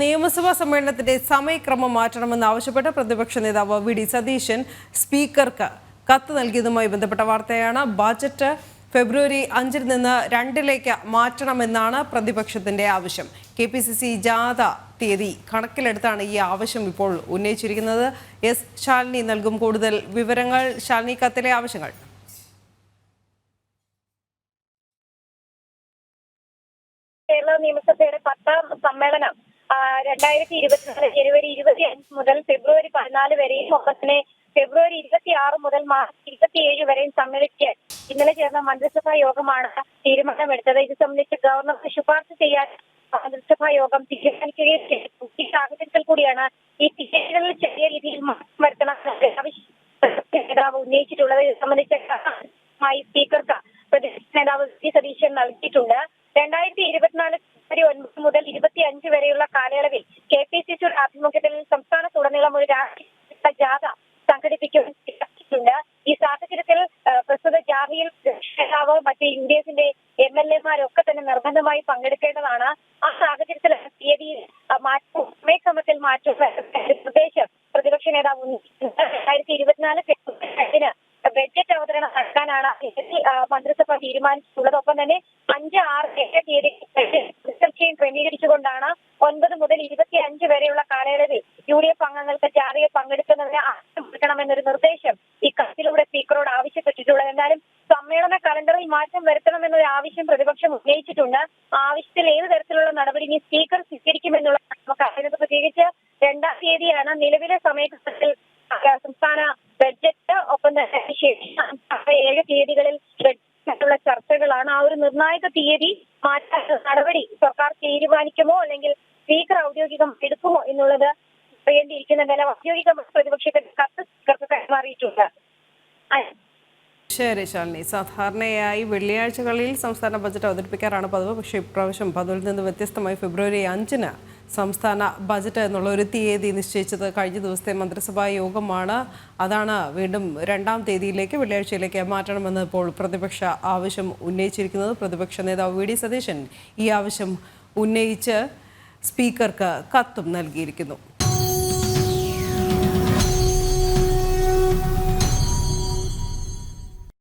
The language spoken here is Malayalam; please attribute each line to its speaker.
Speaker 1: നിയമസഭാ സമ്മേളനത്തിന്റെ സമയക്രമം മാറ്റണമെന്ന് ആവശ്യപ്പെട്ട് പ്രതിപക്ഷ നേതാവ് വി ഡി സതീശൻ സ്പീക്കർക്ക് കത്ത് നൽകിയതുമായി ബന്ധപ്പെട്ട വാർത്തയാണ്. ബജറ്റ് ഫെബ്രുവരി അഞ്ചിൽ നിന്ന് രണ്ടിലേക്ക് മാറ്റണമെന്നാണ് പ്രതിപക്ഷത്തിന്റെ ആവശ്യം. കെ പി സി സി ജാഥ തീയതി കണക്കിലെടുത്താണ് ഈ ആവശ്യം ഇപ്പോൾ ഉന്നയിച്ചിരിക്കുന്നത്. എസ് ശാലിനി നൽകും കൂടുതൽ വിവരങ്ങൾ. ശാലിനി കത്തിലെ ആവശ്യങ്ങൾ.
Speaker 2: കേരള നിയമസഭയുടെ പത്താം സമ്മേളനം രണ്ടായിരത്തി ഇരുപത്തിനാല് ജനുവരി ഇരുപത്തി അഞ്ച് മുതൽ ഫെബ്രുവരി പതിനാല് വരെയും ഒപ്പം ഫെബ്രുവരി ഇരുപത്തി ആറ് മുതൽ മാർച്ച് ഇരുപത്തിയേഴ് വരെയും സമ്മേളിച്ച് ഇന്നലെ ചേർന്ന മന്ത്രിസഭാ യോഗമാണ് തീരുമാനമെടുത്തത്. ഇത് സംബന്ധിച്ച് ഗവർണർ ശുപാർശ ചെയ്യാൻ മന്ത്രിസഭാ യോഗം തീരുമാനിക്കുകയും ചെയ്തു. ഈ സാഹചര്യത്തിൽ കൂടിയാണ് ഈ തീയതികളിൽ ചെറിയ രീതിയിൽ മാറ്റം ആവശ്യം നേതാവ് ഉന്നയിച്ചിട്ടുള്ളത്. ഇത് സംബന്ധിച്ച സ്പീക്കർക്ക് പ്രതിപക്ഷ നേതാവ് സതീശൻ നൽകിയിട്ടുണ്ട്. രണ്ടായിരത്തി ഇരുപത്തിനാല് ഫെബ്രുവരി ഒൻപത് മുതൽ ഇരുപത്തി അഞ്ച് വരെയുള്ള കാലയളവിൽ കെ പി സി സിയുടെ ആഭിമുഖ്യത്തിൽ സംസ്ഥാനത്തുടനീളം ഒരു രാഷ്ട്രീയ ജാഥ സംഘടിപ്പിക്കുന്നുണ്ട് ഈ സാഹചര്യത്തിൽ പ്രസ്തുത ജാഥയിൽ നേതാവ് മറ്റ് ഇന്ത്യസിന്റെ എം എൽ എമാരൊക്കെ തന്നെ നിർബന്ധമായി പങ്കെടുക്കേണ്ടതാണ്. ആ സാഹചര്യത്തിൽ തീയതി മാറ്റവും മാറ്റം സമയക്രമത്തിൽ മാറ്റവും നിർദ്ദേശം പ്രതിപക്ഷ നേതാവ് രണ്ടായിരത്തി ഇരുപത്തിനാല് ഫെബ്രുവരി ബഡ്ജറ്റ് അവതരണം നടത്താനാണ് മന്ത്രിസഭ തീരുമാനിച്ചിട്ടുള്ളത്. ഒപ്പം തന്നെ അഞ്ച് ആറ് ഏഴ് തീയതി ചർച്ചയും ക്രമീകരിച്ചുകൊണ്ടാണ് ഒൻപത് മുതൽ ഇരുപത്തി അഞ്ച് വരെയുള്ള കാലയളവിൽ യു ഡി എഫ് അംഗങ്ങൾക്ക് ജാഥയിൽ പങ്കെടുക്കുന്നതിന് ആവശ്യം കൊടുക്കണമെന്നൊരു നിർദ്ദേശം ഈ കത്തിലൂടെ സ്പീക്കറോട് ആവശ്യപ്പെട്ടിട്ടുള്ളത്. എന്നാലും സമ്മേളന കലണ്ടറിൽ മാറ്റം വരുത്തണമെന്നൊരു ആവശ്യം പ്രതിപക്ഷം ഉന്നയിച്ചിട്ടുണ്ട്. ആവശ്യത്തിൽ ഏത് തരത്തിലുള്ള നടപടി ഇനി സ്പീക്കർ സ്വീകരിക്കുമെന്നുള്ള നമുക്ക് അറിയുന്നത് പ്രത്യേകിച്ച് രണ്ടാം തീയതിയാണ്. നിലവിലെ സമയഘട്ടത്തിൽ സംസ്ഥാന ബഡ്ജറ്റ് ഒപ്പം തന്നെ ഏഴ് തീയതികളിൽ ബഡ്ജറ്റിനുള്ള ചർച്ചകളാണ്. ആ ഒരു നിർണായക തീയതി മാറ്റാൻ നടപടി സർക്കാർ തീരുമാനിക്കുമോ? അല്ലെങ്കിൽ സ്പീക്കർ ഔദ്യോഗികം എടുക്കുമോ? എന്നുള്ളത് വേണ്ടിയിരിക്കുന്ന നില ഔദ്യോഗികമായി പ്രതിപക്ഷത്തിന്റെ കത്ത് സ്പീക്കർക്ക് കൈമാറിയിട്ടുണ്ട്
Speaker 1: ശരി ശാലിനി. സാധാരണയായി വെള്ളിയാഴ്ചകളിൽ സംസ്ഥാന ബജറ്റ് അവതരിപ്പിക്കാറാണ് പതിവ്. പക്ഷേ ഇപ്രാവശ്യം പതിവിൽ നിന്ന് വ്യത്യസ്തമായി ഫെബ്രുവരി അഞ്ചിന് സംസ്ഥാന ബജറ്റ് എന്നുള്ള ഒരു തീയതി നിശ്ചയിച്ചത് കഴിഞ്ഞ ദിവസത്തെ മന്ത്രിസഭാ യോഗമാണ്. അതാണ് വീണ്ടും രണ്ടാം തീയതിയിലേക്ക് വെള്ളിയാഴ്ചയിലേക്ക് മാറ്റണമെന്ന് ഇപ്പോൾ പ്രതിപക്ഷ ആവശ്യം ഉന്നയിച്ചിരിക്കുന്നത്. പ്രതിപക്ഷ നേതാവ് വി ഡി സതീശൻ ഈ ആവശ്യം ഉന്നയിച്ച് സ്പീക്കർക്ക് കത്തും നൽകിയിരിക്കുന്നു.